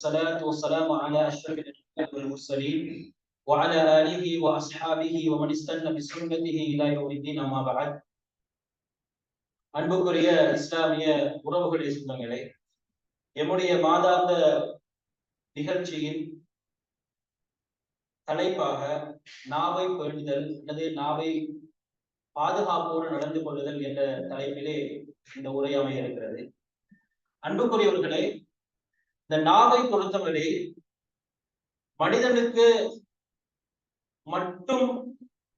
الصلاة والسلام على أشرف الأنبياء والمرسلين وعلى آله وأصحابه ومن استنى بسنته إلى يوم الدين أما بعد அன்புக்குரிய இஸ்லாமிய உறவுகளை சொந்தங்களே எம்முடைய மாதாந்த நிகழ்ச்சியின் தலைப்பாக நாவை பேணுதல் அல்லது நாவை பாதுகாப்போடு நடந்து கொள்ளுதல் என்ற தலைப்பிலே இந்த உரை அமைய இருக்கிறது அன்புக்குரியவர்களே இந்த நாவை பொறுத்தவரை மனிதனுக்கு மட்டும்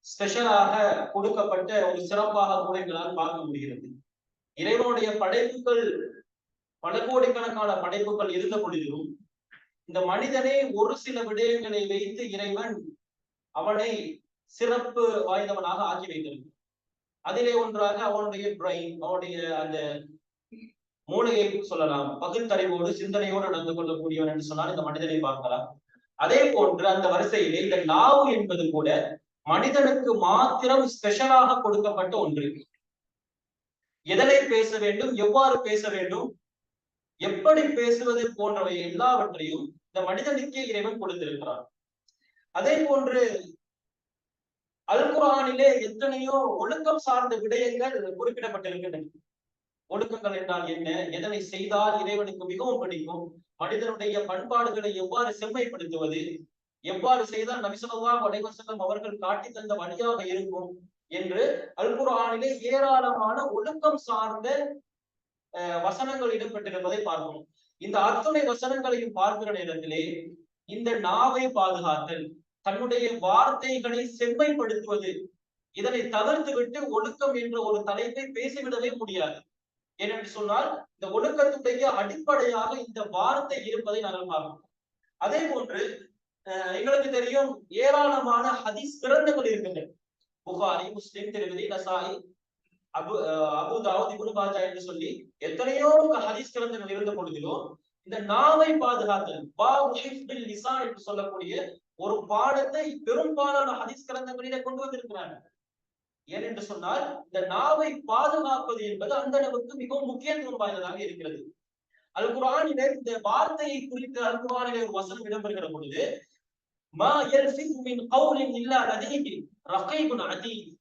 ஸ்பெஷலாக கொடுக்கப்பட்ட ஒரு சிறப்பாக கூட எங்களால் பார்க்க முடிகிறது. இறைவனுடைய படைப்புகள் பல கோடிக்கணக்கான படைப்புகள் இருந்த பொழுதிலும் இந்த மனிதனே ஒரு சில விடயங்களை வைத்து இறைவன் அவனை சிறப்பு வாய்ந்தவனாக ஆக்கி வைத்திருக்கிறான். அதிலே ஒன்றாக அவனுடைய பிரெயின் அவனுடைய அந்த மூளையை சொல்லலாம். பகுத்தறிவோடு சிந்தனையோடு நடந்து கொள்ளக்கூடியவன் என்று சொன்னால் இந்த மனிதனை பார்க்கலாம். அதே போன்று அந்த வரிசையிலே இந்த லாவு என்பது கூட மனிதனுக்கு மாத்திரம் ஸ்பெஷலாக கொடுக்கப்பட்ட ஒன்று. எதனை பேச வேண்டும் எவ்வாறு பேச வேண்டும் எப்படி பேசுவது போன்றவை எல்லாவற்றையும் இந்த மனிதனுக்கே இறைவன் கொடுத்திருக்கிறான். அதே போன்று அல்குரானிலே எத்தனையோ ஒழுக்கம் சார்ந்த விடயங்கள் குறிப்பிடப்பட்டிருக்கின்றன. ஒழுக்கங்கள் என்றால் என்ன? எதனை செய்தால் இறைவனுக்கு மிகவும் பிடிக்கும்? மனிதனுடைய பண்பாடுகளை எவ்வாறு செம்மைப்படுத்துவது? எவ்வாறு செய்தால் நபிசல்லா வலைவசலம் அவர்கள் காட்டி தந்த வழியாக இருக்கும்? என்று அல்குரானிலே ஏராளமான ஒழுக்கம் சார்ந்த வசனங்கள் இடம்பெற்றிருப்பதை பார்க்கணும் இந்த அத்துணை வசனங்களையும் பார்க்கிற நேரத்திலே இந்த நாவை பாதுகாத்தல் தன்னுடைய வார்த்தைகளை செம்மைப்படுத்துவது இதனை தவிர்த்து விட்டு ஒழுக்கம் என்ற ஒரு தலைப்பை பேசிவிடவே முடியாது. ஏனென்று சொன்னால் இந்த ஒழுக்கத்துடைய அடிப்படையாக இந்த வார்த்தை இருப்பதை நாங்கள் பார்க்கிறோம். அதே போன்று எங்களுக்கு தெரியும் ஏராளமான ஹதீஸ் கிரந்தங்கள் இருக்கின்றன. புகாரி முஸ்லிம் திருமதி நசாயி அபு அபு தாவத் இபுனு பாஜா என்று சொல்லி எத்தனையோ ஹதீஸ் கிரந்தங்கள் இருந்த பொழுதிலும் இந்த நாவை பாதுகாத்தல் பாபுல் நிசா என்று சொல்லக்கூடிய ஒரு பாடத்தை பெரும்பாலான ஹதீஸ் கிரந்தங்களிலே கொண்டு வந்திருக்கிறாங்க ஏனென்று சொன்னால் இந்த நாவை பாதுகாப்பது என்பது அந்த அளவுக்கு மிகவும் முக்கியத்துவம் வாய்ந்ததாக இருக்கிறது. அல் குரானிலே இந்த வார்த்தையை குறித்து அல் குரானிலே ஒரு வசனம் இடம்பெறுகிற பொழுது மா மின் கௌலின் இல்லா லதீஹி ரகீபுன் அதீத்.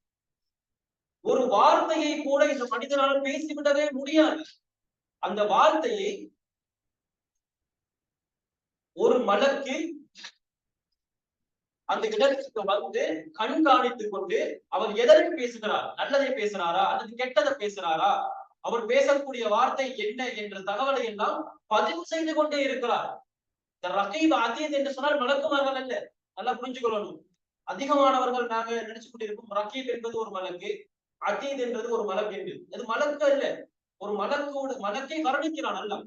ஒரு வார்த்தையை கூட இந்த மனிதனால் பேசிவிடவே முடியாது. அந்த வார்த்தையை ஒரு மலக்கு அந்த இடத்துக்கு வந்து கண்காணித்துக் கொண்டு அவர் எதற்கு பேசுகிறார்? நல்லதை பேசுறாரா? அல்லது கெட்டதை பேசுறாரா? அவர் பேசக்கூடிய வார்த்தை என்ன என்ற தகவலை எல்லாம் பதிவு செய்து கொண்டே இருக்கிறார். இந்த ரகீப் அதீத் என்று சொன்னால் மலக்குமார்கள் அல்ல. நல்லா புரிஞ்சுக்கொள்ளணும். அதிகமானவர்கள் நாங்க நினைச்சு கொண்டிருக்கோம் ரகீப் என்பது ஒரு மலக்கு அதீத் என்பது ஒரு மலக்கு என்று. அது மலக்கு அல்ல. ஒரு மலக்கோடு மலக்கை வர்ணிக்கிறான் அல்ல.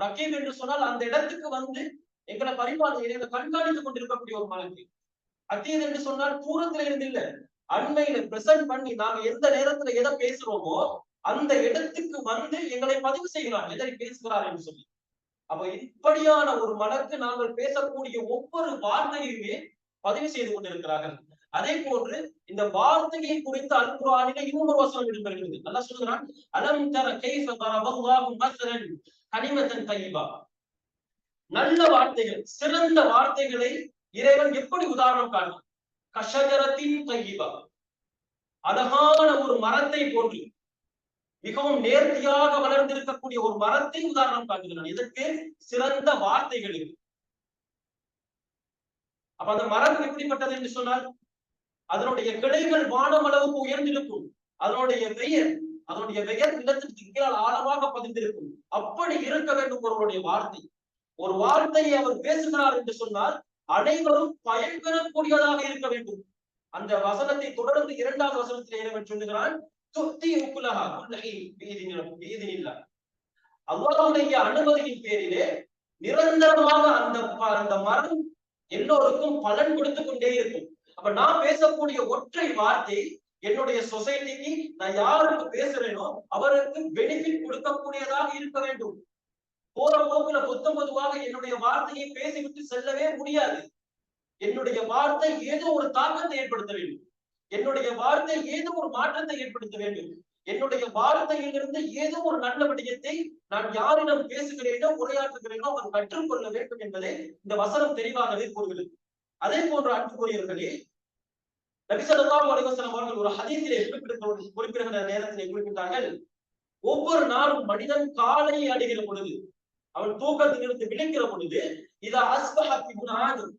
ரகீப் என்று சொன்னால் அந்த இடத்துக்கு வந்து எங்களை பரிமாற்ற கண்காணித்துக் கொண்டிருக்கக்கூடிய ஒரு மலக்கு. அத்தீது என்று சொன்னால் தூரத்துல இருந்து இல்ல. அண்மையில பிரசன்ட் பண்ணி நாங்க எந்த நேரத்துல எதை பேசுறோமோ அந்த இடத்துக்கு வந்து எங்களை பதிவு செய்கிறார். எதை பேசுகிறார் என்று சொல்லி. அப்ப இப்படியான ஒரு மலருக்கு நாங்கள் பேசக்கூடிய ஒவ்வொரு வார்த்தையுமே பதிவு செய்து கொண்டிருக்கிறார்கள். அதே போன்று இந்த வார்த்தையை குறித்து அல்குரானில இன்னொரு வசனம் இடம்பெறுகிறது. நல்லா சொல்லுகிறான். அலம் தர கைஃப தரவல்லாஹு மஸலன் கனிமத்தன் தையிபா. நல்ல வார்த்தைகள் சிறந்த வார்த்தைகளை இறைவன் எப்படி உதாரணம் காணும் கஷகரத்தின் தையிபா. அழகான ஒரு மரத்தை போன்று மிகவும் நேர்த்தியாக வளர்ந்திருக்கக்கூடிய ஒரு மரத்தை உதாரணம் காட்டுகிறான். இதற்கு சிறந்த வார்த்தைகள் இருக்கு. அப்ப அந்த மரம் எப்படிப்பட்டது என்று சொன்னால் அதனுடைய கிளைகள் வானம் அளவுக்கு உயர்ந்திருக்கும். அதனுடைய பெயர் அதனுடைய பெயர் நிலத்திற்கு கீழால் ஆழமாக பதிந்திருக்கும். அப்படி இருக்க வேண்டும் ஒருவருடைய வார்த்தை. ஒரு வார்த்தையை அவர் பேசுகிறார் என்று சொன்னால் அனைவரும் பயன்பெறக்கூடியதாக இருக்க வேண்டும். அந்த வசனத்தை தொடர்ந்து இரண்டாவது வசனத்தில் இறைவன் சொல்லுகிறான் துப்தி உக்குலகா உலகை வீதினில்லா அல்லாவுடைய அனுமதியின் பேரிலே நிரந்தரமாக அந்த அந்த மரம் எல்லோருக்கும் பலன் கொடுத்து கொண்டே இருக்கும். அப்ப நான் பேசக்கூடிய ஒற்றை வார்த்தை என்னுடைய சொசைட்டிக்கு நான் யாருக்கு பேசுறேனோ அவருக்கு பெனிஃபிட் கொடுக்கக்கூடியதாக இருக்க வேண்டும். போற போக்குல பொத்த பொதுவாக என்னுடைய வார்த்தையை பேசிவிட்டு செல்லவே முடியாது. என்னுடைய வார்த்தை ஏதோ ஒரு தாக்கத்தை ஏற்படுத்த வேண்டும். என்னுடைய வார்த்தை ஏதோ ஒரு மாற்றத்தை ஏற்படுத்த வேண்டும். என்னுடைய வார்த்தையிலிருந்து ஏதோ ஒரு நல்ல விடயத்தை நான் யாரிடம் பேசுகிறேனோ உரையாற்றுகிறேனோ அவர் கற்றுக்கொள்ள வேண்டும் என்பதை இந்த வசனம் தெளிவாகவே கூறுகிறது. அதே போன்ற அன்புக்குரியவர்களே நபிசல்லாஹு அலைவசனம் அவர்கள் ஒரு ஹதீசிலே குறிப்பிடுகிற குறிப்பிடுகிற நேரத்திலே குறிப்பிட்டார்கள் ஒவ்வொரு நாளும் மனிதன் காலை அடைகிற பொழுது அவன் தூக்கத்திலிருந்து விழிக்கிற பொழுது இதை அஸ்பஹி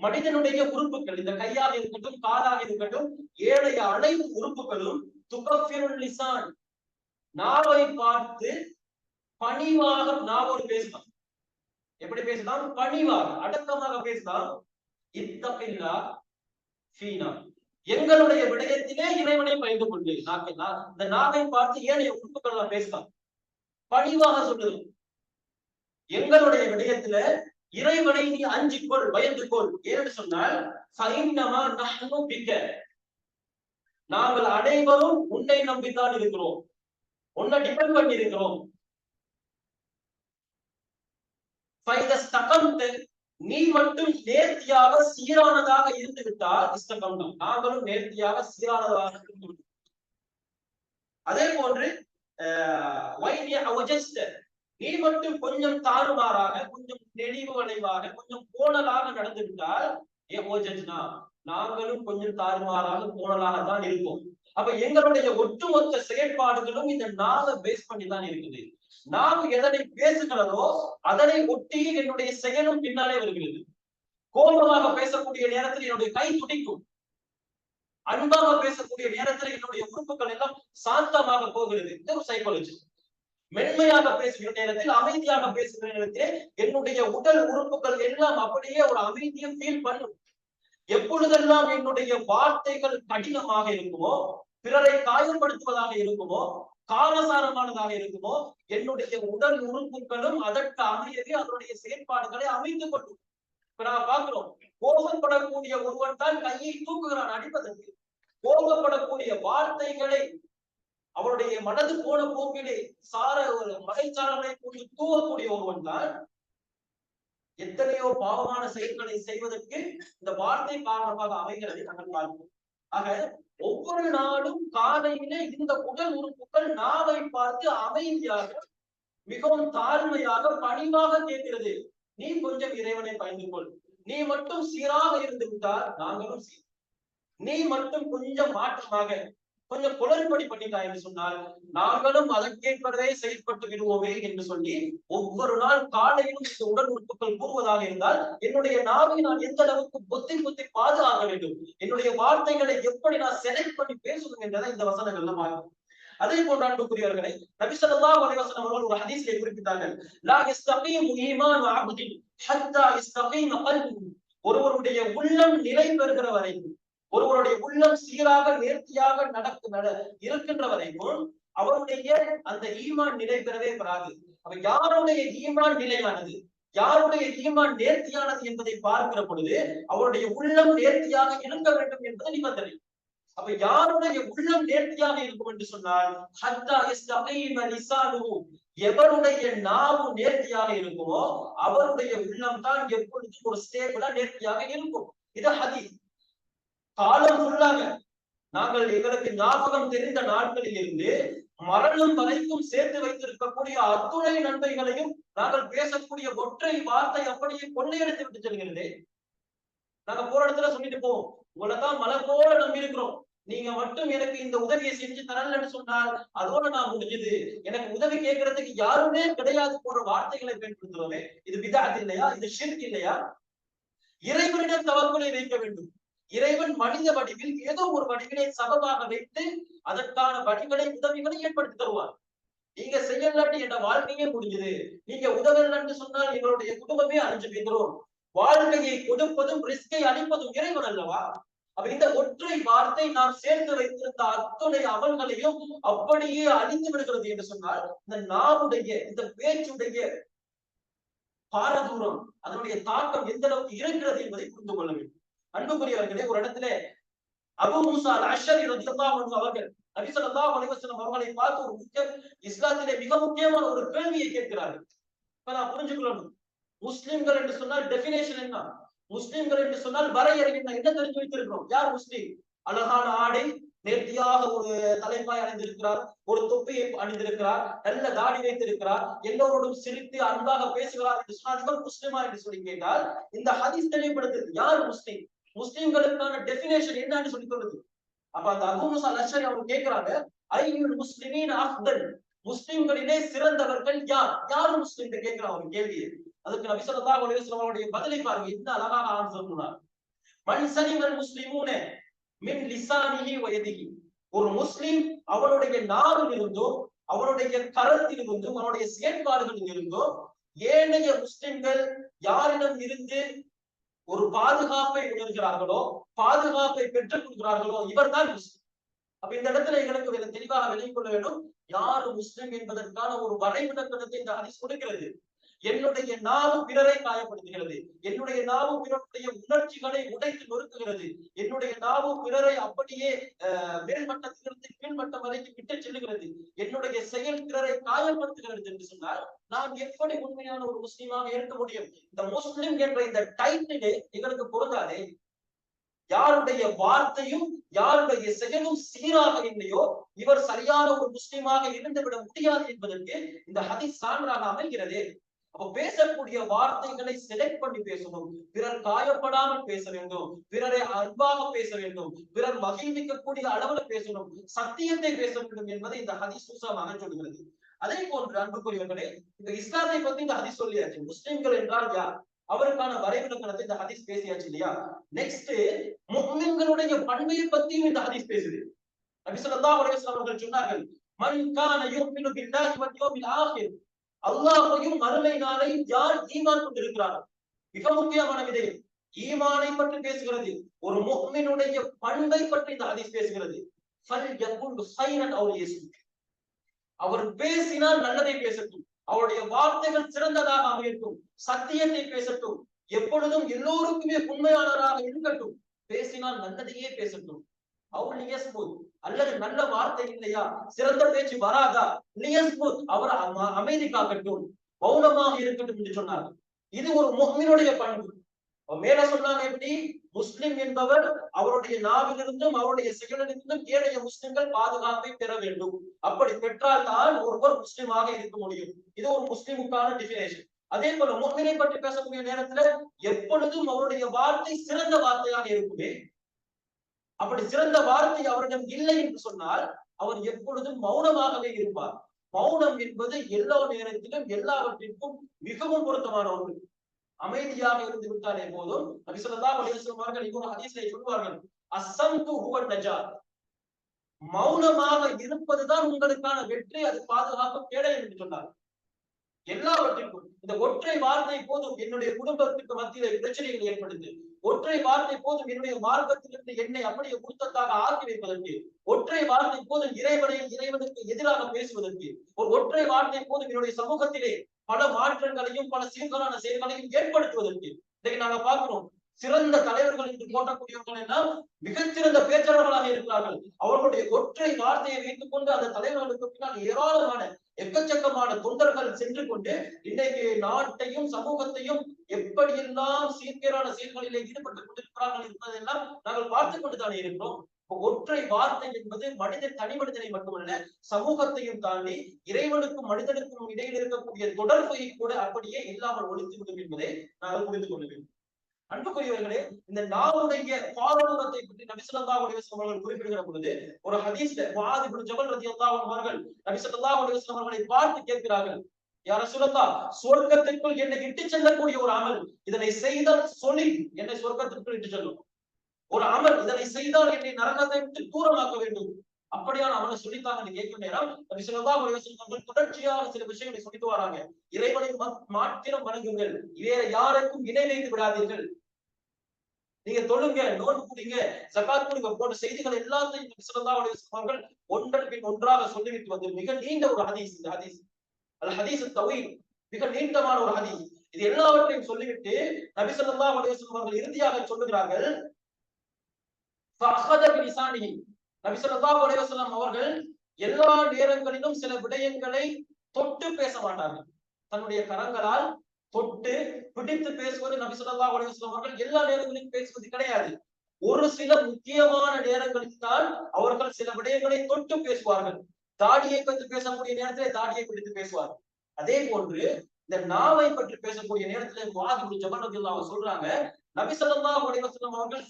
மனிதனுடைய உறுப்புகள் இந்த கையாக இருக்கட்டும் காலாக இருக்கட்டும் ஏழைய அனைத்து உறுப்புகளும் துகஃபிருல் நாவை பார்த்து பணிவாக நாவோடு பேசலாம் எப்படி பேசலாம் பணிவாக அடக்கமாக பேசலாம் இத்தப்பில்லா ஃபீனா. எங்களுடைய விடயத்திலே இறைவனை பயந்து கொண்டு நாக்கு இந்த நாவை பார்த்து ஏனைய உறுப்புகள் பேசலாம் பணிவாக சொல்லுது. எங்களுடைய விடயத்துல இறைவனை நீ அஞ்சு கொள் பயந்து கொள். ஏன்னு சொன்னால் நாங்கள் அனைவரும் உன்னை நம்பித்தான் இருக்கிறோம். உன்னை டிபெண்ட் பண்ணி இருக்கிறோம் நீ மட்டும் நேர்த்தியாக சீரானதாக இருந்து விட்டால் இஷ்டகண்டம் நாங்களும் நேர்த்தியாக சீரானதாக இருந்து அதே போன்று நீ மட்டும் கொஞ்சம் தாறுமாறாக கொஞ்சம் நெளிவு வளைவாக கொஞ்சம் கோணலாக நடந்து ஏ நாங்களும் கொஞ்சம் தாறுமாறாக கோணலாக தான் இருப்போம். அப்ப எங்களுடைய ஒட்டுமொத்த செயற்பாடுகளும் இந்த நாவை பேஸ் பண்ணி தான் இருக்குது. நாம் எதனை பேசுகிறதோ அதனை ஒட்டி என்னுடைய செயலும் பின்னாலே வருகிறது. கோபமாக பேசக்கூடிய நேரத்தில் என்னுடைய கை துடிக்கும். அன்பாக பேசக்கூடிய நேரத்தில் என்னுடைய உறுப்புகள் எல்லாம் சாந்தமாக போகிறது. இந்த ஒரு சைக்காலஜி மென்மையாக பேசுகிற நேரத்தில் அமைதியாக பேசுகிற நேரத்தில் என்னுடைய உடல் உறுப்புகள் எல்லாம் அப்படியே ஒரு அமைதியை ஃபீல் பண்ணும். எப்பொழுதெல்லாம் என்னுடைய வார்த்தைகள் கடினமாக இருக்குமோ பிறரை காயப்படுத்துவதாக இருக்குமோ காலசாரமானதாக இருக்குமோ என்னுடைய உடல் உறுப்புகளும் அதற்கு அமையவே அதனுடைய செயற்பாடுகளை அமைத்துக் கொள்ளும். இப்ப நான் பாக்குறோம் கோபப்படக்கூடிய ஒருவன் தான் கையை தூக்குகிறான். அடிப்பதற்கு கோபப்படக்கூடிய வார்த்தைகளை அவருடைய மனது போன போக்கிலே சார ஒரு மகைச்சாரனை கொண்டு தூவக்கூடிய ஒருவன் தான் எத்தனையோ பாவமான செயல்களை செய்வதற்கு இந்த வார்த்தை காரணமாக அமைகிறதை நாங்கள் பார்ப்போம் ஆக ஒவ்வொரு நாளும் காலையிலே இந்த உடல் உறுப்புகள் நாவை பார்த்து அமைதியாக மிகவும் தாழ்மையாக பணிவாக கேட்கிறது. நீ கொஞ்சம் இறைவனை பயந்து கொள் நீ மட்டும் சீராக இருந்து விட்டால் நாங்களும் சீர் நீ மட்டும் கொஞ்சம் மாற்றமாக கொஞ்சம் குளறுபடி பண்ணிட்டா என்று சொன்னால் நாங்களும் அதற்கேற்பதே செயல்பட்டு விடுவோமே என்று சொல்லி ஒவ்வொரு நாள் காலையிலும் இந்த உடல் உறுப்புகள் கூறுவதாக இருந்தால் என்னுடைய நாவை நான் எந்த அளவுக்கு புத்தி புத்தி பாதுகாக்க வேண்டும்? என்னுடைய வார்த்தைகளை எப்படி நான் செலக்ட் பண்ணி பேசணும் என்றதை இந்த வசனங்கள்ல பார்க்கணும் அதே போன்ற அன்புக்குரியவர்களை நபிசல்லா வலைவசனம் அவர்கள் ஒரு ஹதீஸிலே குறிப்பிட்டார்கள் லா இஸ்தகீம் ஈமான் அப்தின் ஹத்தா ஒருவருடைய உள்ளம் நிலை பெறுகிற வரைக்கும் ஒருவருடைய உள்ளம் சீராக நேர்த்தியாக நடக்கு நட இருக்கின்ற வரைக்கும் அவருடைய அந்த ஈமான் நிலை பெறவே பெறாது. அவ யாருடைய ஈமான் நிலையானது? யாருடைய ஈமான் நேர்த்தியானது என்பதை பார்க்கிற பொழுது அவருடைய உள்ளம் நேர்த்தியாக இருக்க வேண்டும் என்பது நிபந்தனை. அப்ப யாருடைய உள்ளம் நேர்த்தியாக இருக்கும் என்று சொன்னால் எவருடைய நாவு நேர்த்தியாக இருக்குமோ அவருடைய உள்ளம் தான் எப்பொழுதும் ஒரு ஸ்டேபிளா நேர்த்தியாக இருக்கும். இது ஹதி காலம் ஃபுல்லாக நாங்கள் எங்களுக்கு ஞாபகம் தெரிந்த நாட்களில் இருந்து மரணம் வரைக்கும் சேர்த்து வைத்திருக்கக்கூடிய அத்துணை நன்மைகளையும் நாங்கள் பேசக்கூடிய ஒற்றை வார்த்தை அப்படியே கொள்ளையடித்து விட்டு செல்கிறது. நாங்க போற இடத்துல சொல்லிட்டு போவோம். உங்களைத்தான் மலை போல நம்பி இருக்கிறோம். நீங்க மட்டும் எனக்கு இந்த உதவியை செஞ்சு தரலன்னு சொன்னால் அதோட நான் முடிஞ்சது. எனக்கு உதவி கேட்கறதுக்கு யாருமே கிடையாது போன்ற வார்த்தைகளை பயன்படுத்துறோமே இது விதாத் இல்லையா? இது ஷிர்க் இல்லையா? இறைவனிடம் தவக்குலை வைக்க வேண்டும். இறைவன் மனித வடிவில் ஏதோ ஒரு வடிவினை சபமாக வைத்து அதற்கான வடிவனை உதவிகளை ஏற்படுத்தி தருவார். நீங்க செய்யலாட்டி என்ற வாழ்க்கையே முடிஞ்சது. நீங்க உதவலன்னு சொன்னால் எங்களுடைய குடும்பமே அழிஞ்சு போய்கிறோம் வாழ்க்கையை கொடுப்பதும் ரிஸ்கை அளிப்பதும் இறைவன் அல்லவா? அப்ப இந்த ஒற்றை வார்த்தை நாம் சேர்த்து வைத்திருந்த அத்துணை அமல்களையும் அப்படியே அழிந்து விடுகிறது என்று சொன்னால் இந்த நாவுடைய இந்த பேச்சுடைய பாரதூரம் அதனுடைய தாக்கம் எந்த அளவுக்கு இருக்கிறது என்பதை புரிந்து கொள்ள வேண்டும். அன்புக்குரியவர்களே ஒரு இடத்துல அபு மூசா அஷரி அவர்கள் நபி ஸல்லல்லாஹு அவர்களை பார்த்து ஒரு முக்கிய இஸ்லாத்திலே மிக முக்கியமான ஒரு கேள்வியை கேட்கிறார்கள். இப்ப நான் புரிஞ்சுக்கொள்ளணும். முஸ்லிம்கள் என்று சொன்னால் டெபினேஷன் என்ன? முஸ்லிம்கள் என்று சொன்னால் வரையறை என்ன? என்ன தெரிஞ்சு வைத்திருக்கிறோம்? யார் முஸ்லீம்? அழகான ஆடை நேர்த்தியாக ஒரு தலைப்பாய் அணிந்திருக்கிறார் ஒரு தொப்பியை அணிந்திருக்கிறார் நல்ல தாடி வைத்திருக்கிறார் எல்லோரோடும் சிரித்து அன்பாக பேசுகிறார் என்று சொன்னால் முஸ்லிமா என்று சொல்லி கேட்டால் இந்த ஹதீஸ் தெளிவுபடுத்துது. யார் முஸ்லீம்? முஸ்லிம்களுக்கான டெபினேஷன் என்னன்னு சொல்லி சொல்லுது அப்ப அந்த அபுமுசா முசா அவங்க கேட்கிறாங்க ஐயுல் முஸ்லிமீன் அஃதல் முஸ்லிம்களிலே சிறந்தவர்கள் யார்? யார் முஸ்லிம் கேட்கிறான் அவங்க கேள்வி அதுக்கு நபி ஸல்லல்லாஹு அலைஹி வஸல்லம் அவருடைய பதிலை பாருங்க. என்ன அழகாக ஆன்சர் சொன்னார். மன் சலிமல் முஸ்லிமூன மின் லிசானிஹி வ யதிஹி. ஒரு முஸ்லிம் அவனுடைய நாவில் இருந்தோ அவனுடைய கரத்தில் இருந்தும் அவனுடைய செயல்பாடுகளில் இருந்தோ ஏனைய முஸ்லிம்கள் யாரிடம் இருந்து ஒரு பாதுகாப்பை உணர்கிறார்களோ பாதுகாப்பை பெற்றுக் கொள்கிறார்களோ இவர்தான் முஸ்லிம். அப்ப இந்த இடத்துல எங்களுக்கு தெளிவாக விலகிக் கொள்ள வேண்டும். யாரு முஸ்லிம் என்பதற்கான ஒரு வரைவிலக்கணத்தை இந்த ஹதீஸ் கொடுக்கிறது. என்னுடைய நாவு பிறரை காயப்படுத்துகிறது. என்னுடைய நாவு பிறருடைய உணர்ச்சிகளை உடைத்து நொறுக்குகிறது. என்னுடைய நாவு பிறரை அப்படியே மேல்மட்டத்திலிருந்து கீழ்மட்டம் வரைக்கும் விட்டு செல்லுகிறது. என்னுடைய செயல் பிறரை காயப்படுத்துகிறது என்று சொன்னால் நான் எப்படி உண்மையான ஒரு முஸ்லீமாக இருக்க முடியும்? இந்த முஸ்லிம் என்ற இந்த டைட்டிலே எங்களுக்கு பொருந்தாதே. யாருடைய வார்த்தையும் யாருடைய செயலும் சீராக இல்லையோ இவர் சரியான ஒரு முஸ்லீமாக இருந்துவிட முடியாது என்பதற்கு இந்த ஹதீஸ் சான்றாக அமைகிறது. அப்ப பேசக்கூடிய வார்த்தைகளை செலக்ட் பண்ணி பேசணும். பிறர் காயப்படாமல் பேச வேண்டும். பிறரை அன்பாக பேச வேண்டும். பிறர் மகிழ்விக்கக்கூடிய அளவுல பேசணும். சத்தியத்தை பேச வேண்டும் என்பதை இந்த ஹதி சூசமாக சொல்கிறது. அதே போன்று அன்புக்குரியவர்களே இந்த இஸ்லாத்தை பத்தி இந்த ஹதி சொல்லியாச்சு. முஸ்லிம்கள் என்றால் யார்? அவருக்கான வரைவிலக்கணத்தை இந்த ஹதீஸ் பேசியாச்சு இல்லையா? நெக்ஸ்ட் முஸ்லிம்களுடைய பண்பையை பத்தியும் இந்த ஹதீஸ் பேசுது. நபி அவர்கள் சொன்னார்கள் மன் கான யூமினு பில்லாஹி வல் யௌமில் ஆகிர் அல்லாஹையும் மறுமை நாளையும் யார் ஈமான் கொண்டிருக்கிறார்கள் மிக முக்கியமான விதை ஈமானை பற்றி பேசுகிறது. ஒரு முஹ்மினுடைய பண்பை பற்றி இந்த ஹதீஸ் பேசுகிறது. ஃபல் யகுல் ஹைரன் அவு அவர் பேசினால் நல்லதை பேசட்டும். அவருடைய வார்த்தைகள் சிறந்ததாக அமையட்டும். சத்தியத்தை பேசட்டும். எப்பொழுதும் எல்லோருக்குமே உண்மையாளராக இருக்கட்டும். பேசினால் நல்லதையே பேசட்டும். அவர் அல்லது நல்ல வார்த்தை இல்லையா? சிறந்த பேச்சு வராதா? லியஸ்முத் அவர் அம- அமைதி காக்கட்டும் மௌனமாக இருக்கட்டும் என்று சொன்னார். இது ஒரு முஹ்மினுடைய பண்பு. மேல சொன்னாங்க எப்படி? முஸ்லிம் என்பவர் அவருடைய நாவிலிருந்தும் அவருடைய செயலிலிருந்தும் ஏழைய முஸ்லிம்கள் பாதுகாப்பை பெற வேண்டும். அப்படி பெற்றால் தான் ஒருவர் முஸ்லிமாக இருக்க முடியும். இது ஒரு முஸ்லிமுக்கான டிஃபினேஷன் அதே போல முஹ்மினை பற்றி பேசக்கூடிய நேரத்துல எப்பொழுதும் அவருடைய வார்த்தை சிறந்த வார்த்தையாக இருக்குமே அப்படி சிறந்த வார்த்தை அவரிடம் இல்லை என்று சொன்னால் அவர் எப்பொழுதும் மௌனமாகவே இருப்பார். மௌனம் என்பது எல்லா நேரத்திலும் எல்லாவற்றிற்கும் மிகவும் பொருத்தமான ஒன்று. அமைதியாக இருந்து விட்டாலே போதும். நபி ஸல்லல்லாஹு இன்னொரு சொல்வார்கள் அஸ்ஸம்து ஹுவ மௌனமாக இருப்பதுதான் உங்களுக்கான வெற்றி அது பாதுகாப்பு கேடை என்று சொன்னார். எல்லாவற்றிற்கும் இந்த ஒற்றை வார்த்தை போதும் என்னுடைய குடும்பத்துக்கு மத்தியில பிரச்சனைகள் ஏற்படுது. ஒற்றை வார்த்தை போதும் என்னுடைய மார்க்கத்திலிருந்து என்னை அப்படியே குத்தத்தாக ஆக்கி வைப்பதற்கு ஒற்றை வார்த்தை போதும் இறைவனையும் இறைவனுக்கு எதிராக பேசுவதற்கு ஒரு ஒற்றை வார்த்தை போதும் என்னுடைய சமூகத்திலே பல மாற்றங்களையும் பல சீர்கலான செயல்களையும் ஏற்படுத்துவதற்கு இன்னைக்கு நாங்க பாக்குறோம் சிறந்த தலைவர்கள் என்று போற்றக்கூடியவர்கள் எல்லாம் மிகச்சிறந்த பேச்சாளர்களாக இருக்கிறார்கள். அவர்களுடைய ஒற்றை வார்த்தையை வைத்துக் கொண்டு அந்த தலைவர்களுக்கு பின்னால் ஏராளமான எக்கச்சக்கமான தொண்டர்கள் சென்று கொண்டு இன்றைக்கு நாட்டையும் சமூகத்தையும் எப்படியெல்லாம் சீர்கேடான செயல்களிலே ஈடுபட்டுக் கொண்டிருக்கிறார்கள் என்பதெல்லாம் நாங்கள் பார்த்துக் கொண்டுதானே இருக்கிறோம். ஒற்றை வார்த்தை என்பது மனித தனி மனிதனை மட்டுமல்ல சமூகத்தையும் தாண்டி இறைவனுக்கும் மனிதனுக்கும் இடையில் இருக்கக்கூடிய தொடர்பை கூட அப்படியே இல்லாமல் ஒழித்து விடும் என்பதை நாங்கள் புரிந்து கொள்ள வேண்டும். அன்புக்குரியவர்களே இந்த நாவுடைய பாரம்பரியத்தை பற்றி நபிசல்லா உலகம் அவர்கள் குறிப்பிடுகிற பொழுது ஒரு ஹதீஸ்ல வாதி இப்னு ஜபல் ரலியல்லாஹு அவர்கள் நபிசல்லா உலகம் அவர்களை பார்த்து கேட்கிறார்கள். யார சொல்லா சொர்க்கத்திற்குள் என்னை இட்டு செல்லக்கூடிய ஒரு அமல் இதனை செய்தால் சொல்லி என்னை சொர்க்கத்திற்குள் இட்டு செல்லும். ஒரு அமல் இதனை செய்தால் என்னை நரகத்தை விட்டு தூரமாக்க வேண்டும். அப்படியான அவனை சொல்லித்தாங்க கேட்கும் நேரம் நபி ஒரு அலைஹி அவர்கள் தொடர்ச்சியாக சில விஷயங்களை சொல்லிட்டு வராங்க. இறைவனை மாத்திரம் வணங்குங்கள். வேற யாருக்கும் இணை வைத்து விடாதீர்கள். நீங்க தொழுங்க நோன்பு குடிங்க ஜக்காத் கொடுங்க போன்ற செய்திகள் எல்லாத்தையும் சிறந்தாவுடைய ஸல்லல்லாஹு ஒன்றன் பின் ஒன்றாக சொல்லிவிட்டு வந்து மிக நீண்ட ஒரு ஹதீஸ் இந்த ஹதீஸ். அல் ஹதீஸ் தவீல் மிக நீண்டமான ஒரு ஹதீஸ். இது எல்லாவற்றையும் சொல்லிவிட்டு நபி சொல்லா உடைய வஸல்லம் அவர்கள் இறுதியாக சொல்லுகிறார்கள் நபி சொல்லா உடைய சொல்லம் அவர்கள் எல்லா நேரங்களிலும் சில விடயங்களை தொட்டு பேச மாட்டார்கள். தன்னுடைய கரங்களால் தொட்டு பிடித்து பேசுவது நபி சொல்லா அலைஹி அவர்கள் எல்லா நேரங்களிலும் பேசுவது கிடையாது. ஒரு சில முக்கியமான நேரங்களில் தான் அவர்கள் சில விடயங்களை தொட்டு பேசுவார்கள். தாடியை பற்றி பேசக்கூடிய நேரத்திலே தாடியை பிடித்து பேசுவார்கள். அதே போன்று இந்த நாவை பற்றி பேசக்கூடிய நேரத்துல வாதி ஜபன் அவங்க சொல்றாங்க நபி சொல்லா அலைஹி அவர்கள்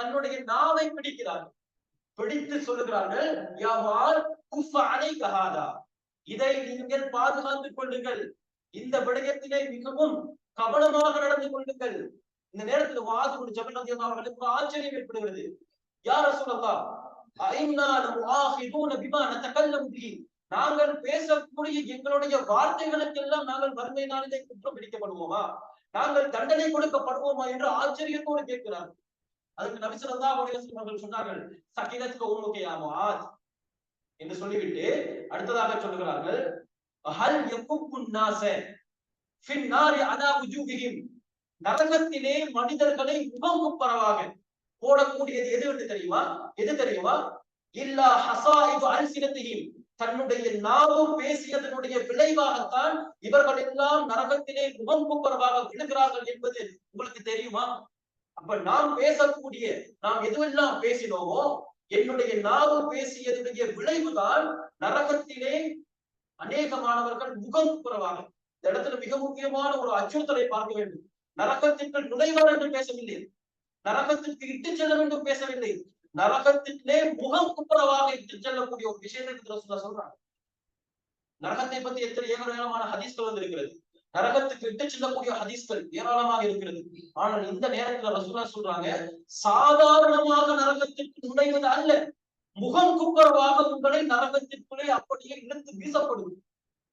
தன்னுடைய நாவை பிடிக்கிறார்கள். பிடித்து சொல்லுகிறார்கள் யா குஃப இதை நீங்கள் பாதுகாத்துக் கொள்ளுங்கள். இந்த விடயத்திலே மிகவும் கவனமாக நடந்து கொள்ளுங்கள். இந்த நேரத்துல வாது ஜபன் அவர்களுக்கு ஆச்சரியம் ஏற்படுகிறது. யார் சொல்லலாம் நாங்கள் பேசக்கூடிய எங்களுடைய வார்த்தைகளுக்கெல்லாம் நாங்கள் வறுமை நாளிலே குற்றம் பிடிக்கப்படுவோமா? நாங்கள் தண்டனை கொடுக்கப்படுவோமா என்று ஆச்சரியத்தோடு கேட்கிறார். அதுக்கு நபிசரதா அவர்கள் சொன்னார்கள் சகிதத்துக்கு உண்மையாமா என்று சொல்லிவிட்டு அடுத்ததாக சொல்லுகிறார்கள் ஹல் நரகத்திலே மனிதர்களை முகம் பரவாக. போடக்கூடியது எது என்று தெரியுமா? எது தெரியுமா? இல்லா ஹசாயிது அல்சினத்திஹிம். தன்னுடைய நாவும் பேசியதனுடைய விளைவாகத்தான் இவர்கள் எல்லாம் நரகத்திலே முகம் குப்பரவாக விழுகிறார்கள் என்பது உங்களுக்கு தெரியுமா? அப்ப நாம் பேசக்கூடிய நாம் எதுவெல்லாம் பேசினோமோ என்னுடைய நாவு பேசியதுடைய விளைவுதான் நரகத்திலே அநேக மாணவர்கள் முகம் குறவாங்க இந்த இடத்துல மிக முக்கியமான ஒரு அச்சுறுத்தலை பார்க்க வேண்டும். நரகத்திற்கு நுழைவர் என்று பேசவில்லை. நரகத்திற்கு இட்டு செல்ல வேண்டும் பேசவில்லை. நரகத்திலே முகம் குப்புறவாக இட்டு செல்லக்கூடிய ஒரு விஷயத்தை சொல்றாங்க. நரகத்தை பத்தி எத்தனை ஏராளமான ஹதீஸ்கள் வந்து இருக்கிறது நரகத்துக்கு இட்டு செல்லக்கூடிய ஹதீஸ்கள் ஏராளமாக இருக்கிறது. ஆனால் இந்த நேரத்துல ரசூலா சொல்றாங்க சாதாரணமாக நரகத்திற்கு நுழைவது அல்ல. முகம் குப்பரவாக உங்களை நரகத்திற்குள்ளே அப்படியே இழுத்து வீசப்படும்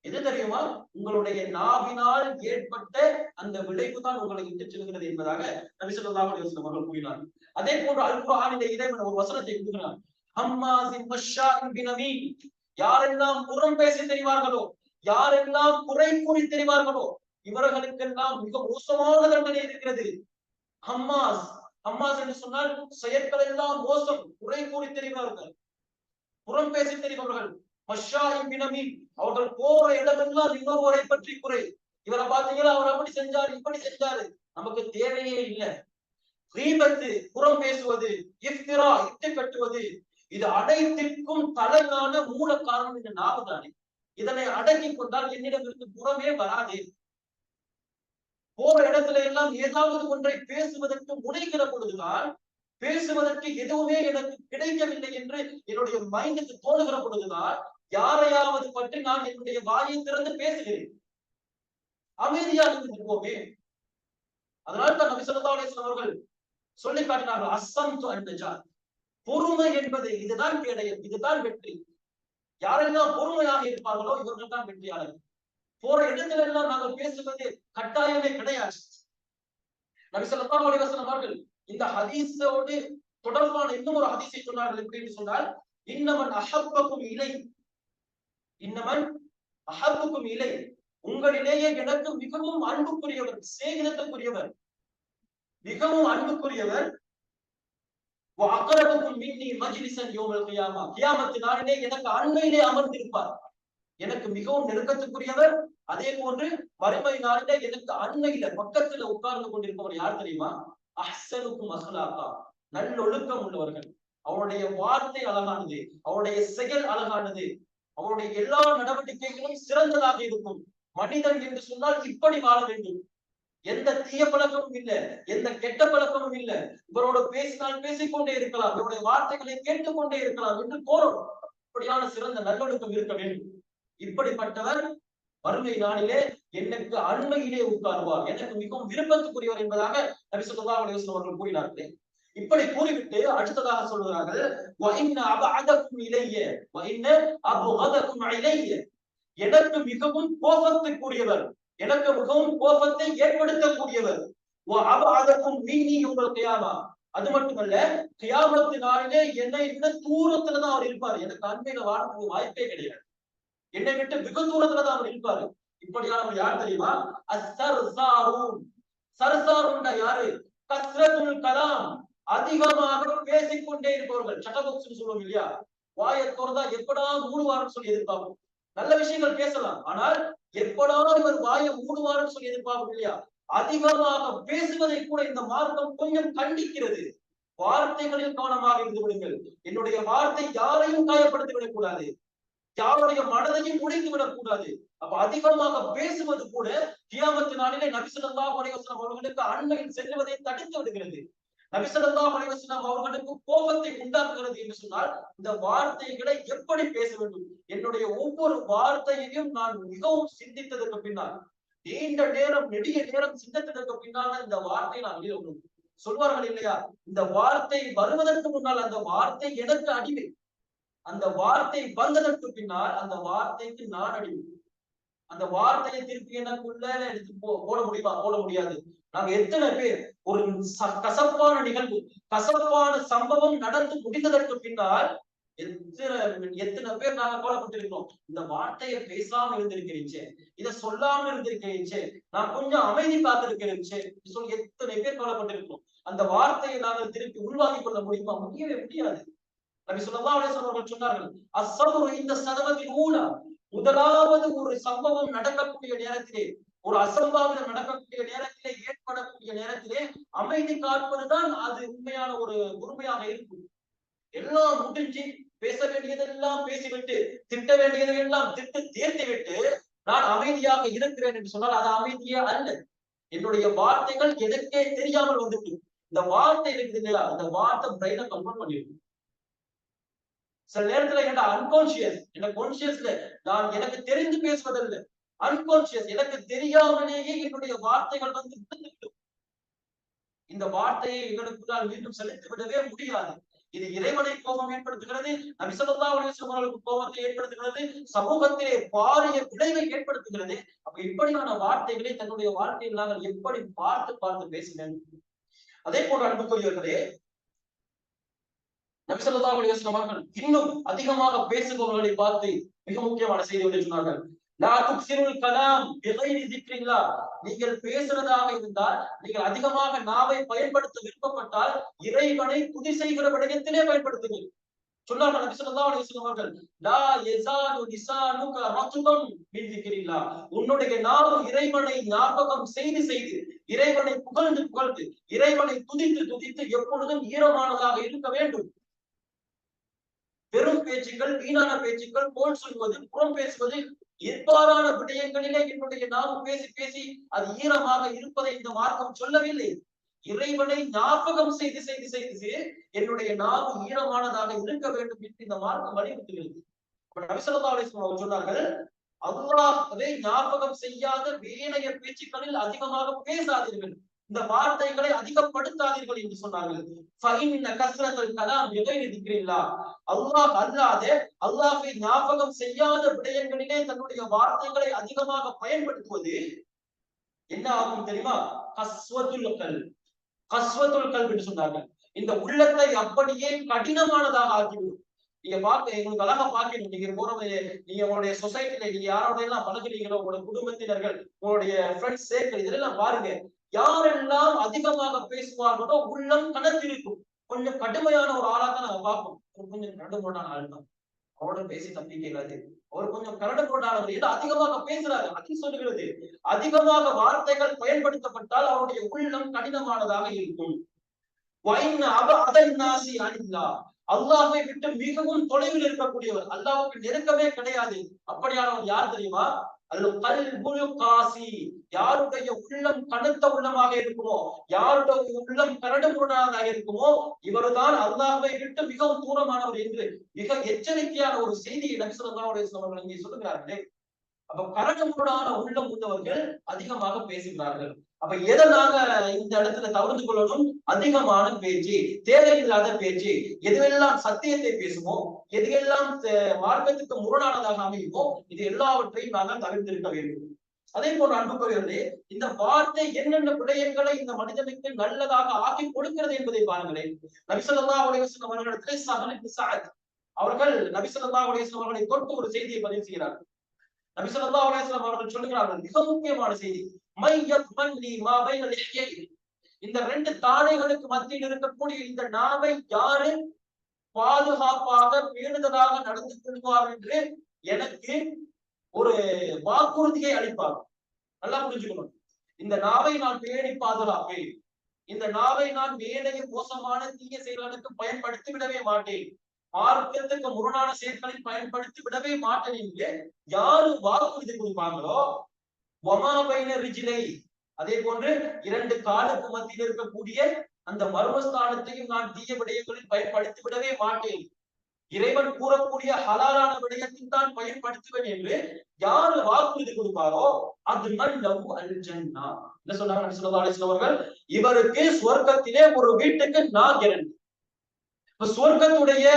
எது தெரியுமா? உங்களுடைய நாவினால் ஏற்பட்ட அந்த விளைவு தான் உங்களை இட்டு செல்கிறது என்பதாக நபி ஸல்லல்லாஹு அவர்கள் கூறினார். அதே போன்று அல் குர்ஆனிலே இறைவன் ஒரு வசனத்தை கொடுக்கிறார் அம்மா மஷாஇன் யாரெல்லாம் புறம் பேசி தெரிவார்களோ யாரெல்லாம் குறை கூறி தெரிவார்களோ இவர்களுக்கெல்லாம் மிக மோசமான தண்டனை இருக்கிறது. ஹம்மாஸ் ஹம்மாஸ் என்று சொன்னால் செயற்கள் எல்லாம் மோசம். குறை கூறி தெரிவார்கள். புறம் பேசி தெரிபவர்கள். மஷாயும் அவர்கள் போற இடமெல்லாம் இன்னொருவரை பற்றி குறை. இவரை பாத்தீங்கன்னா அவர் அப்படி செஞ்சாரு இப்படி செஞ்சாரு. நமக்கு தேவையே இல்லை. தீபத்து புறம் பேசுவது இஃப்திரா இட்டு கட்டுவது இது அனைத்திற்கும் தலைக்கான மூல காரணம் இந்த நாவுதானே. இதனை அடக்கி கொண்டால் என்னிடம் இருந்து புறமே வராது. போற இடத்துல எல்லாம் ஏதாவது ஒன்றை பேசுவதற்கு முனைகிற பொழுதுதான் பேசுவதற்கு எதுவுமே எனக்கு கிடைக்கவில்லை என்று என்னுடைய மைண்டுக்கு தோணுகிற பொழுதுதான் யாரையாவது பற்றி நான் என்னுடைய வாயை திறந்து பேசுகிறேன். அமைதியாக இருப்போமே அதனால தான் நபி சொல்லா அலிஸ்லாம் அவர்கள் சொல்லி காட்டினார்கள் அஸ்ஸம் அன்னஜார் பொறுமை என்பது இதுதான் கேடயம் இதுதான் வெற்றி. யாரெல்லாம் பொறுமையாக இருப்பார்களோ இவர்கள் தான் வெற்றியாளர்கள். போற இடத்துல எல்லாம் நாங்கள் பேசுவது கட்டாயமே கிடையாது. நபி அலிவாசன் அவர்கள் இந்த ஹதீஸோடு தொடர்பான இன்னும் ஒரு ஹதீஸை சொன்னார்கள் எப்படின்னு சொன்னால் இன்னமன் அஹப்பக்கும் இலை இன்னமன் அஹப்புக்கும் இலை உங்களிலேயே எனக்கு மிகவும் அன்புக்குரியவர் சேகிதத்துக்குரியவர் மிகவும் அன்புக்குரியவர் அக்கரத்துக்கும் மின்னி மஜிலிசன் யோமல் கியாமா. கியாமத்து நாளிலே எனக்கு அண்மையிலே அமர்ந்திருப்பார். எனக்கு மிகவும் நெருக்கத்துக்குரியவர். அதே போன்று வறுமை நாளில எனக்கு அண்மையில பக்கத்துல உட்கார்ந்து கொண்டிருப்பவர் யார் தெரியுமா? அஹ்சனுக்கும் அஹ்லாக்கா. நல்லொழுக்கம் உள்ளவர்கள். அவருடைய வார்த்தை அழகானது. அவருடைய செயல் அழகானது. அவருடைய எல்லா நடவடிக்கைகளும் சிறந்ததாக இருக்கும். மனிதன் என்று சொன்னால் இப்படி வாழ வேண்டும். எந்த தீய பழக்கமும் இல்ல. எந்த கெட்ட பழக்கமும் இல்ல. இவரோட பேசினால் பேசிக்கொண்டே இருக்கலாம். இவருடைய வார்த்தைகளை கேட்டுக்கொண்டே இருக்கலாம் என்று கோரும். அப்படியான சிறந்த நல்லொழுக்கம் இருக்க வேண்டும். இப்படிப்பட்டவர் வறுமை நாளிலே எனக்கு அண்மையிலே உட்காருவார். எனக்கு மிகவும் விருப்பத்துக்குரியவர் என்பதாக நபி சொல்லா அலுவலம் அவர்கள் கூறினார்களே. இப்படி கூறிவிட்டு அடுத்ததாக சொல்கிறார்கள் எனக்கு மிகவும் கோபத்துக்குரியவர் எனக்கு மிகவும் கோபத்தை ஏற்படுத்தக்கூடியவர். அதற்கும் மீனி உங்கள் கியாமா அது மட்டுமல்ல கியாமத்து நாளிலே என்னை விட தூரத்துலதான் அவர் இருப்பார். எனக்கு அண்மையில வாழறதுக்கு வாய்ப்பே கிடையாது. என்னை விட்டு மிக தூரத்துலதான் அவர் இருப்பாரு. இப்படியானவர் யார் தெரியுமா? அசர்சாரூன். சர்சாருண்டா யாரு? கஸ்ரத்துல் கலாம். அதிகமாக பேசிக்கொண்டே இருப்பவர்கள். சட்டபக்ஸ் சொல்லுவோம் இல்லையா? வாயை திறந்தா எப்படா மூடுவார்னு சொல்லி எதிர்பார்ப்போம் நல்ல விஷயங்கள் பேசலாம். ஆனால் எப்படா இவர் வாயை மூடுவார்னு சொல்லி எதிர்பார்ப்போம் இல்லையா? அதிகமாக பேசுவதை கூட இந்த மார்க்கம் கொஞ்சம் கண்டிக்கிறது. வார்த்தைகளில் கவனமாக இருந்து விடுங்கள். என்னுடைய வார்த்தை யாரையும் காயப்படுத்தி விடக்கூடாது யாருடைய மனதையும் முடிந்து விடக்கூடாது. அப்ப அதிகமாக பேசுவது கூட கியாமத்து நாளிலே நபிசல்லா அலைவசனம் அவர்களுக்கு அண்மையில் செல்லுவதை தடுத்து விடுகிறது. நபிசல்லா அலைவசனம் அவர்களுக்கு கோபத்தை உண்டாக்குகிறது என்று சொன்னால் இந்த வார்த்தைகளை எப்படி பேச வேண்டும்? என்னுடைய ஒவ்வொரு வார்த்தையையும் நான் மிகவும் சிந்தித்ததற்கு பின்னால் நீண்ட நேரம் நெடிய நேரம் சிந்தித்ததற்கு பின்னால் இந்த வார்த்தை நான் வெளியிடணும் சொல்வார்கள் இல்லையா? இந்த வார்த்தை வருவதற்கு முன்னால் அந்த வார்த்தை எனக்கு அடிமை. அந்த வார்த்தை வந்ததற்கு பின்னால் அந்த வார்த்தைக்கு நான் அடிமை. அந்த வார்த்தையை திருப்பி எனக்குள்ள எடுத்து போட முடியுமா? போட முடியாது. நாங்க எத்தனை பேர் ஒரு கசப்பான நிகழ்வு கசப்பான சம்பவம் நடந்து முடிந்ததற்கு பின்னால் எத்தனை எத்தனை பேர் நாங்க கோலப்பட்டிருக்கோம் இந்த வார்த்தையை பேசாம இருந்திருக்கிறீச்சே. இதை சொல்லாம இருந்திருக்கிறீச்சே. நான் கொஞ்சம் அமைதி காத்திருக்கிறேன் சொல்லி எத்தனை பேர் கோலப்பட்டிருக்கோம் அந்த வார்த்தையை நாங்கள் திருப்பி உருவாக்கி கொள்ள முடியுமா? முடியவே முடியாது. நபி சொல்லா அவர்கள் சொன்னார்கள் அசபுரு இந்த சதவத்தின் ஊழா முதலாவது ஒரு சம்பவம் நடக்கக்கூடிய நேரத்திலே ஒரு அசம்பாவிதம் நடக்கக்கூடிய நேரத்திலே ஏற்படக்கூடிய நேரத்திலே அமைதி காப்பதுதான் அது உண்மையான ஒரு உண்மையாக இருக்கும். எல்லாம் முடிஞ்சு பேச வேண்டியதெல்லாம் பேசிவிட்டு திட்ட வேண்டியதெல்லாம் திட்டு தீர்த்து விட்டு நான் அமைதியாக இருக்கிறேன் என்று சொன்னால் அது அமைதியே அல்ல. என்னுடைய வார்த்தைகள் எதற்கே தெரியாமல் வந்துட்டு இந்த வார்த்தை இருக்குது இல்லையா? அந்த வார்த்தை பிரைனை கம்பன் பண்ணிருக்கு சில நேரத்துல என்ன அன்கான்சியஸ் என்ன கான்சியஸ்ல நான் எனக்கு தெரிந்து பேசுவதில்லை. அன்கான்சியஸ் எனக்கு தெரியாமலேயே என்னுடைய வார்த்தைகள் வந்து விழுந்துவிடும். இந்த வார்த்தையை எங்களுக்குள்ளால் மீண்டும் செலுத்தி விடவே முடியாது. இது இறைவனை கோபம் ஏற்படுத்துகிறது நபிசல்லா அலிஸ்லாம் கோபத்தை ஏற்படுத்துகிறது சமூகத்திலே பாரிய விளைவை ஏற்படுத்துகிறது. அப்ப இப்படியான வார்த்தைகளை தன்னுடைய வாழ்க்கையில் நாங்கள் எப்படி பார்த்து பார்த்து பேசினேன் அதே போன்ற அன்புக்குரியவர்களே நபிசல்லா அலிஸ்லாம் அவர்கள் இன்னும் அதிகமாக பேசுபவர்களை பார்த்து மிக முக்கியமான செய்தி ஒன்றை சொன்னார்கள். நீங்கள் பேசுறதாக இருந்தால் நீங்கள் அதிகமாக நாவை பயன்படுத்த விருப்பப்பட்டால் இறைவனை துதி செய்கிற விடயத்திலே பயன்படுத்துங்கள். சொன்னார்கள் நபி ஸல்லல்லாஹு அலைஹி வஸல்லம் அவர்கள் லா யஸாலு லிசானுக மின் உன்னுடைய நாவு இறைவனை ஞாபகம் செய்து செய்து இறைவனை புகழ்ந்து புகழ்ந்து இறைவனை துதித்து துதித்து எப்பொழுதும் ஈரமானதாக இருக்க வேண்டும். பெரும் பேச்சுக்கள் வீணான பேச்சுக்கள் போல் சொல்வது புறம் பேசுவது இவ்வாறான விடயங்களிலே என்னுடைய நாவு பேசி பேசி அது ஈரமாக இருப்பதை இந்த மார்க்கம் சொல்லவில்லை. இறைவனை ஞாபகம் செய்து செய்து செய்து என்னுடைய நாவு ஈரமானதாக இருக்க வேண்டும் என்று இந்த மார்க்கம் வலியுறுத்துகிறது. நபிசல்லா அலிஸ்லாம் அவர் சொன்னார்கள் அல்லாஹ்வை ஞாபகம் செய்யாத வேணைய பேச்சுக்களில் அதிகமாக பேசாதீர்கள். இந்த வார்த்தைகளை அதிகப்படுத்தாதீர்கள் என்று சொன்னார்கள். அல்லாஹ் அல்லாத அல்லாஹை ஞாபகம் செய்யாத விடயங்களிலே தன்னுடைய வார்த்தைகளை அதிகமாக பயன்படுத்துவது என்ன ஆகும் தெரியுமா? கஸ்வத்துல் கல் கஸ்வத்துல் கல் என்று சொன்னார்கள். இந்த உள்ளத்தை அப்படியே கடினமானதாக ஆக்கிவிடும். நீங்க பார்க்க எங்களுக்கு அழகா பாக்கணும் நீங்க போறது நீங்க உங்களுடைய சொசைட்டில நீங்க யாரோட எல்லாம் பழகுறீங்களோ உங்களோட குடும்பத்தினர்கள் உங்களுடைய ஃப்ரெண்ட்ஸ் சேர்க்கல் இதெல்லாம் பாருங்க. யாரெல்லாம் அதிகமாக பேசுவார்களோ உள்ளம் கனத்திருக்கும் கொஞ்சம் கடுமையான ஒரு ஆளா தான் நம்ம பார்ப்போம். கொஞ்சம் கடுமையான ஆள் தான். அவரோட பேசி தம்பி இல்லாது அவர் கொஞ்சம் கரடு போட்டாளர் ஏதோ அதிகமாக பேசுறாரு. அது சொல்லுகிறது. அதிகமாக வார்த்தைகள் பயன்படுத்தப்பட்டால் அவருடைய உள்ளம் கடினமானதாக இருக்கும். அல்லாஹை விட்டு மிகவும் தொலைவில் இருக்கக்கூடியவர். அல்லாவுக்கு நெருக்கமே கிடையாது. அப்படியானவர் யார் தெரியுமா? காசி யாருடைய உள்ளம் கனத்த உள்ளமாக இருக்குமோ யாருடைய உள்ளம் கரடுமுரடாக இருக்குமோ இவர்தான் அல்லாஹை விட்டு மிகவும் தூரமானவர் என்று மிக எச்சரிக்கையான ஒரு செய்தியை நபிசல்லாவுடைய அவர்கள் இங்கே சொல்லுகிறார்களே. அப்ப கரடுமுரடான உள்ளம் உள்ளவர்கள் அதிகமாக பேசுகிறார்கள். அப்ப எதை நாங்க இந்த இடத்துல தவிர்த்து கொள்ளணும்? அதிகமான பேச்சு தேவையில்லாத பேச்சு எதுவெல்லாம் சத்தியத்தை பேசுமோ எதுவெல்லாம் மார்க்கத்துக்கு முரணானதாக அமையுமோ இது எல்லாவற்றையும் நாங்கள் தவிர்த்திருக்க வேண்டும். அதே போன்ற அன்புக்குரியவர்களே இந்த வார்த்தை என்னென்ன விடயங்களை இந்த மனிதனுக்கு நல்லதாக ஆக்கி கொடுக்கிறது என்பதை பாருங்களேன். நபிசல்லா உலகம் அவர்களிடத்திலே சகலுக்கு சாத் அவர்கள் நபிசல்லா உலகம் அவர்களை தொட்டு ஒரு செய்தியை பதிவு செய்கிறார்கள். நபிசல்லா உலகம் அவர்கள் சொல்லுகிறார்கள் மிக முக்கியமான செய்தி இந்த ரெண்டு தாடைகளுக்கு மத்தியில் இருக்கக்கூடிய இந்த நாவை யாரு பாதுகாப்பாக பேணுதலாக நடந்து கொள்வார் என்று எனக்கு ஒரு வாக்குறுதியை அளிப்பார். நல்லா புரிஞ்சுக்கணும். இந்த நாவை நான் பேணி பாதுகாப்பேன். இந்த நாவை நான் மேலையும் மோசமான தீய செயல்களுக்கு பயன்படுத்தி விடவே மாட்டேன். மார்க்கத்துக்கு முரணான செயல்களில் பயன்படுத்தி விடவே மாட்டேன் என்று யாரு வாக்குறுதி கொடுப்பாங்களோ ரிஜிலை அதே போன்று இரண்டு காலுக்கு மத்தியில் இருக்கக்கூடிய அந்த மர்மஸ்தானத்தையும் நான் தீய விடயங்களில் பயன்படுத்தி விடவே மாட்டேன். இறைவன் கூறக்கூடிய ஹலாலான விடயத்தில் தான் பயன்படுத்துவேன் என்று யாரு வாக்குறுதி கொடுப்பாரோ அது மல்லவு அல் ஜன்னா என்ன சொன்னாங்க நபி இவருக்கு சுவர்க்கத்திலே ஒரு வீட்டுக்கு நான் இரண்டு. இப்ப சுவர்க்கத்துடைய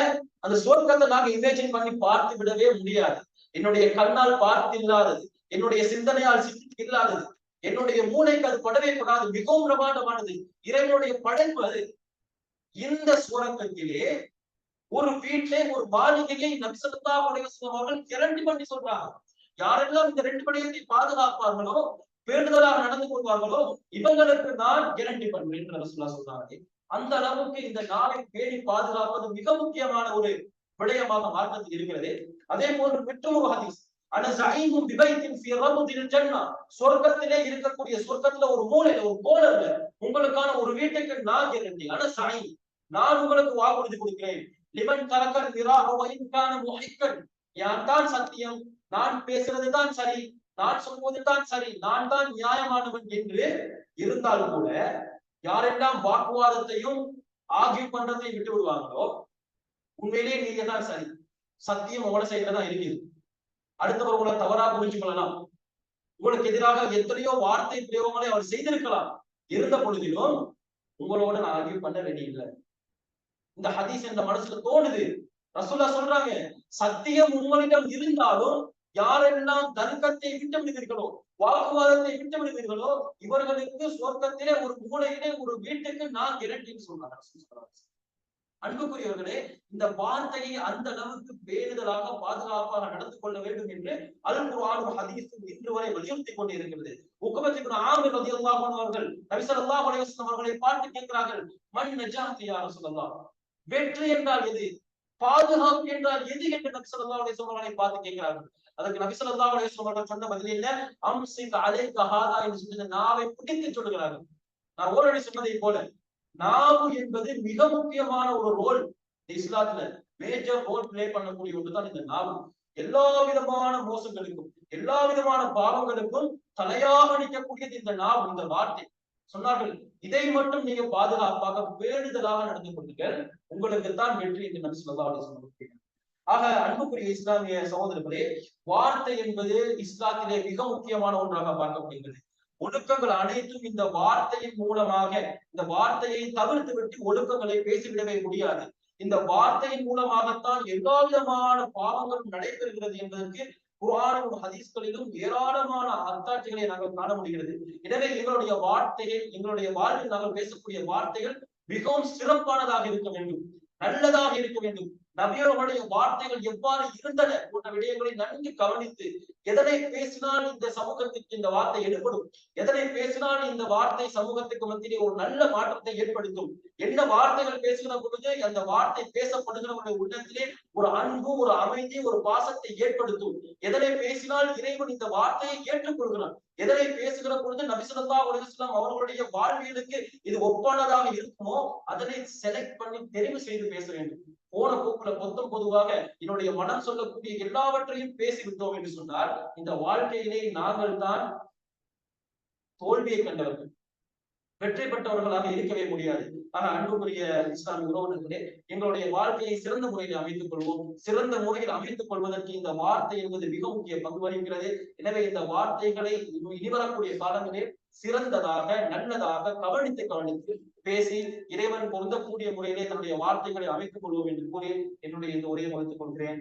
அந்த சுவர்க்கத்தை நாங்க இமேஜின் பண்ணி பார்த்து விடவே முடியாது. என்னுடைய கண்ணால் பார்த்து இல்லாதது. என்னுடைய சிந்தனையால் சிந்தித்து இல்லாதது. என்னுடைய மூளைக்கு அது படவே படாது. மிகவும் பிரமாண்டமானது. இறைவனுடைய படைப்பு அது. இந்த சுவரக்கத்திலே ஒரு வீட்டிலே ஒரு மாளிகையை நபிசல்லா அவர்கள் கிரண்டி பண்ணி சொல்றாங்க. யாரெல்லாம் இந்த ரெண்டு விடயத்தை பாதுகாப்பார்களோ பேருதலாக நடந்து கொள்வார்களோ இவங்களுக்கு நான் கேரண்டி பண்றேன் என்று ரசூல்லா சொல்றாங்க. அந்த அளவுக்கு இந்த நாளை பேணி பாதுகாப்பது மிக முக்கியமான ஒரு விடயமாக மார்க்கத்தில் இருக்கிறது. அதே போன்று மற்றொரு ஹதீஸ். ஆனா சைமும் விபைத்தின் ரபுதில் ஜன்னா. சொர்க்கத்திலே இருக்கக்கூடிய சொர்க்கத்துல ஒரு மூலையில ஒரு கோலர்ல உங்களுக்கான ஒரு வீட்டுக்கு நான் கேரண்டி ஆனா நான் உங்களுக்கு வாக்குறுதி கொடுக்கிறேன். லிமன் கலக்கன் விராஹின்கான முஹிக்கன். யான் தான் சத்தியம்? நான் பேசுறது தான் சரி. நான் சொல்வது தான் சரி. நான் தான் நியாயமானவன் என்று இருந்தாலும் கூட யாரெல்லாம் வாக்குவாதத்தையும் ஆகிய பண்றதையும் விட்டு விடுவாங்களோ உண்மையிலேயே நீங்க தான் சரி. சத்தியம் உங்களோட சைட்ல தான் இருக்குது. அடுத்தவர் உங்களை தவறா புரிஞ்சு கொள்ளலாம் உங்களுக்கு எதிராக எத்தனையோ வார்த்தை பிரயோகங்களை அவர் செய்திருக்கலாம். இருந்த பொழுதிலும் உங்களோட நான் அறிவு பண்ண வேண்டியதில்லை. இந்த ஹதீஸ் இந்த மனசுல தோணுது. ரசூல்லா சொல்றாங்க சத்தியம் உங்களிடம் இருந்தாலும் யாரெல்லாம் தர்க்கத்தை விட்டு விடுவீர்களோ வாக்குவாதத்தை விட்டு விடுவீர்களோ இவர்களுக்கு சொர்க்கத்திலே ஒரு மூலையிலே ஒரு வீட்டுக்கு நான் இரண்டின்னு சொல்றாங்க. அன்புக்குரியவர்களே இந்த வார்த்தையை அந்த அளவுக்கு பேணுதலாக பாதுகாப்பாக நடந்து கொள்ள வேண்டும் என்று அல் குர்ஆன் ஹதீஸும் இன்று வரை வலியுறுத்தி கொண்டு இருக்கிறது உக்கமத்தின் ஆமிர் ரலியல்லாஹு அன்ஹு அவர்கள் நபி ஸல்லல்லாஹு அலைஹி வஸல்லம் அவர்களை பார்த்து கேட்கிறார்கள் மன் நஜாத் யா ரசூலல்லாஹ்? வெற்றி என்றால் எது? பாதுகாப்பு என்றால் எது என்று நபி ஸல்லல்லாஹு அலைஹி வஸல்லம் அவர்களை பார்த்து கேட்கிறார்கள். அதுக்கு நபி ஸல்லல்லாஹு அலைஹி வஸல்லம் அவர்கள் சொன்ன பதில் இல்ல அம்சிக் அலைக ஹாதா என்று சொல்லி நாவை பிடித்து சொல்லுகிறார்கள். நான் ஓரடி சொன்னதை போல நாவு என்பது மிக முக்கியமான ஒரு ரோல் இஸ்லாத்துல. மேஜர் ரோல் பிளே பண்ணக்கூடிய ஒன்றுதான் இந்த நாவு. எல்லா விதமான மோசங்களுக்கும் எல்லா விதமான பாவங்களுக்கும் தலையாக நிற்கக்கூடியது இந்த நாவு இந்த வார்த்தை. சொன்னார்கள் இதை மட்டும் நீங்க பாதுகாப்பாக பேணுதலாக நடந்து கொள்ளுங்கள். உங்களுக்கு தான் வெற்றி என்று நபி சொல்லா அலி ஆக அன்புக்குரிய இஸ்லாமிய சகோதரர்களே வார்த்தை என்பது இஸ்லாத்திலே மிக முக்கியமான ஒன்றாக பார்க்கப்படுகிறது. ஒழுக்கங்கள் அனைத்தும் இந்த வார்த்தையின் மூலமாக இந்த வார்த்தையை தவிர்த்து விட்டு ஒழுக்கங்களை பேசிவிடவே முடியாது. இந்த வார்த்தையின் மூலமாகத்தான் எல்லா விதமான பாவங்களும் நடைபெறுகிறது என்பதற்கு குரானும் ஹதீஸ்களிலும் ஏராளமான அத்தாட்சிகளை நாங்கள் காண முடிகிறது. எனவே எங்களுடைய வார்த்தைகள் எங்களுடைய வாழ்வில் நாங்கள் பேசக்கூடிய வார்த்தைகள் மிகவும் சிறப்பானதாக இருக்க வேண்டும் நல்லதாக இருக்க வேண்டும். நபியர்களுடைய வார்த்தைகள் எவ்வாறு இருந்தன போன்ற விடயங்களை நன்கு கவனித்து எதனை பேசினால் இந்த சமூகத்துக்கு இந்த வார்த்தை ஏற்படும் எதனை பேசினால் இந்த வார்த்தை சமூகத்துக்கு மத்தியிலே ஒரு நல்ல மாற்றத்தை ஏற்படுத்தும்? என்ன வார்த்தைகள் பேசுகிற பொழுது அந்த வார்த்தை பேசப்படுகிறவருடைய உள்ளத்திலே ஒரு அன்பு ஒரு அமைதி ஒரு பாசத்தை ஏற்படுத்தும்? எதனை பேசினால் இறைவன் இந்த வார்த்தையை ஏற்றுக்கொள்கிறான்? எதனை பேசுகிற பொழுது நபிசுல்லா உலகம் அவர்களுடைய வாழ்வியலுக்கு இது ஒப்பானதாக இருக்குமோ? அதனை செலக்ட் பண்ணி தெரிவு செய்து பேச வேண்டும். போன போக்குல மொத்தம் பொதுவாக என்னுடைய மனம் சொல்லக்கூடிய எல்லாவற்றையும் பேசிவிட்டோம் என்று சொன்னால் இந்த வாழ்க்கையிலே நாங்கள் தான் தோல்வியை கண்டவர்கள். வெற்றி பெற்றவர்களாக இருக்கவே முடியாது. ஆனா அன்புக்குரிய இஸ்லாமிய உறவினர்களே எங்களுடைய வாழ்க்கையை சிறந்த முறையில் அமைத்துக் கொள்வோம். சிறந்த முறையில் அமைத்துக் கொள்வதற்கு இந்த வார்த்தை என்பது மிக முக்கிய பங்கு வகிக்கிறது. எனவே இந்த வார்த்தைகளை இனிவரக்கூடிய காலங்களில் சிறந்ததாக நல்லதாக கவனித்து கவனித்து பேசி இறைவன் பொருந்தக்கூடிய முறையிலே தன்னுடைய வார்த்தைகளை அமைத்துக் கொள்வோம் என்று கூறி என்னுடைய இந்த உரையை முடித்துக் கொள்கிறேன்.